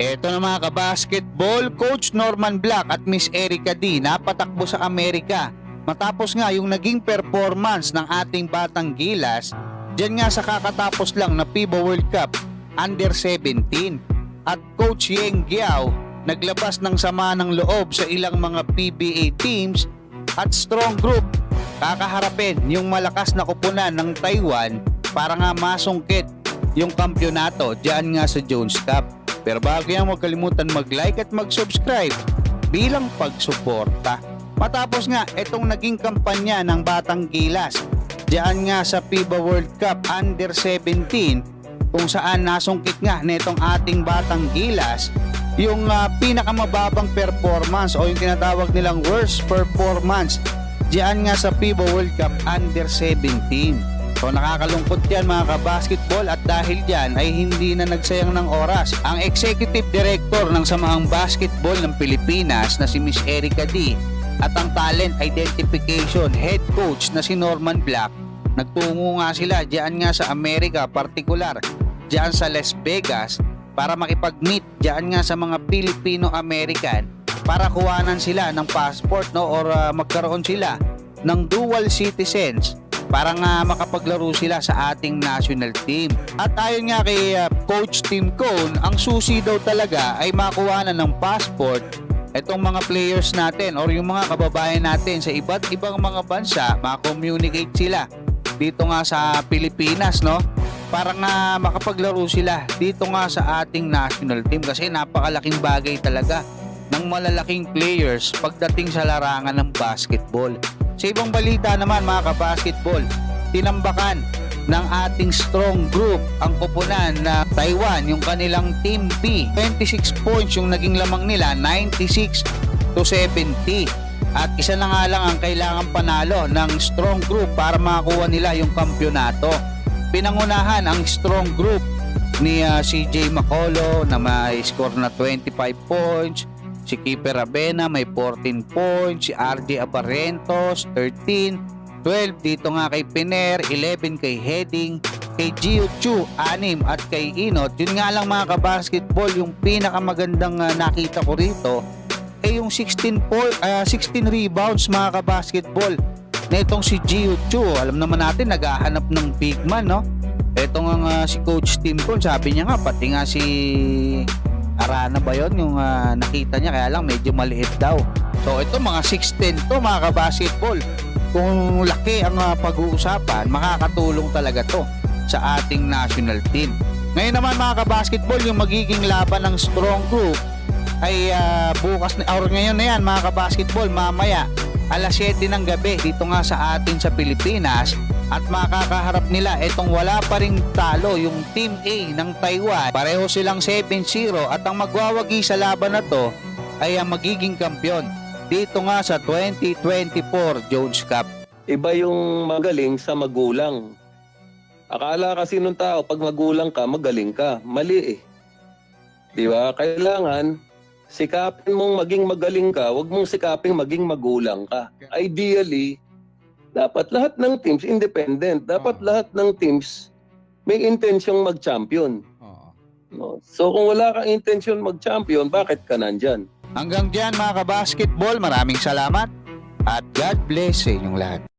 Eto na mga kabasketball, Coach Norman Black at Miss Erica D napatakbo sa Amerika. Matapos nga yung naging performance ng ating batang gilas, dyan nga sa kakatapos lang na FIBA World Cup Under 17. At Coach Yeng Giao naglabas ng sama ng loob sa ilang mga PBA teams at strong group kakaharapin yung malakas na kupunan ng Taiwan para nga masungkit yung kampyonato dyan nga sa Jones Cup. Pero bago yan, huwag kalimutan mag-like at mag-subscribe bilang pagsuporta. Matapos nga, itong naging kampanya ng Batang Gilas dyan nga sa FIBA World Cup Under 17 kung saan nasungkit nga nitong ating Batang Gilas yung ah, pinakamababang performance o yung tinatawag nilang worst performance diyan nga sa FIBA World Cup Under 17. So nakakalungkot yan mga kabasketball. At dahil dyan ay hindi na nagsayang ng oras. Ang Executive Director ng Samahang Basketball ng Pilipinas na si Miss Erica D. At ang Talent Identification Head Coach na si Norman Black. Nagtungo nga sila diyan nga sa Amerika partikular diyan sa Las Vegas para makipag-meet diyan nga sa mga Filipino-American para kuhanan sila ng passport no or ah, magkaroon sila ng dual citizens para nga makapaglaro sila sa ating national team. At ayon nga kay uh, Coach Tim Cone, ang susi daw talaga ay makuha na ng passport itong mga players natin or yung mga kababayan natin sa iba't ibang mga bansa, makakommunicate sila dito nga sa Pilipinas, no? Para nga makapaglaro sila dito nga sa ating national team kasi napakalaking bagay talaga ng malalaking players pagdating sa larangan ng basketball. Sa ibang balita naman mga kabasketball, tinambakan ng ating strong group ang kupunan na Taiwan, yung kanilang Team B. 26 points yung naging lamang nila, 96 to 70. At isa na nga lang ang kailangan panalo ng strong group para makakuha nila yung kampyonato. Pinangunahan ang strong group ni ah, CJ Macolo na may score na 25 points, si Keeper Abena may 14 points, si RJ Aparentos 13, 12 dito nga kay Piner, 11 kay Heading, kay Gio Chu 6 at kay Inot. Yun nga lang mga kabasketball, yung pinakamagandang ah, nakita ko rito ay yung 16 po, ah, 16 rebounds mga kabasketball na itong si Gio Chu. Alam naman natin naghahanap ng big man no. Ito nga nga si Coach Tim sabi niya nga pati nga si Arana ba yon yung ah, nakita niya kaya lang medyo maliit daw. So ito mga 6'10 to mga kabasketball. Kung laki ang ah, pag-uusapan, makakatulong talaga to sa ating national team. Ngayon naman mga kabasketball, yung magiging laban ng strong group ay ah, bukas na or ngayon na yan mga kabasketball mamaya alas 7 ng gabi dito nga sa atin sa Pilipinas at makakaharap nila itong wala pa ring talo yung Team A ng Taiwan pareho silang 7-0 at ang magwawagi sa laban na to ay ang magiging kampyon dito nga sa 2024 Jones Cup Iba yung magaling sa magulang. Akala kasi nung tao, pag magulang ka, magaling ka. Mali eh. Di ba? Kailangan, sikapin mong maging magaling ka, huwag mong sikapin maging magulang ka. Ideally, dapat lahat ng teams independent. Dapat Oo. lahat ng teams may intensyong mag-champion. No? So kung wala kang intensyon mag-champion, bakit ka nandyan? Hanggang dyan mga kabasketball, maraming salamat at God bless sa inyong lahat.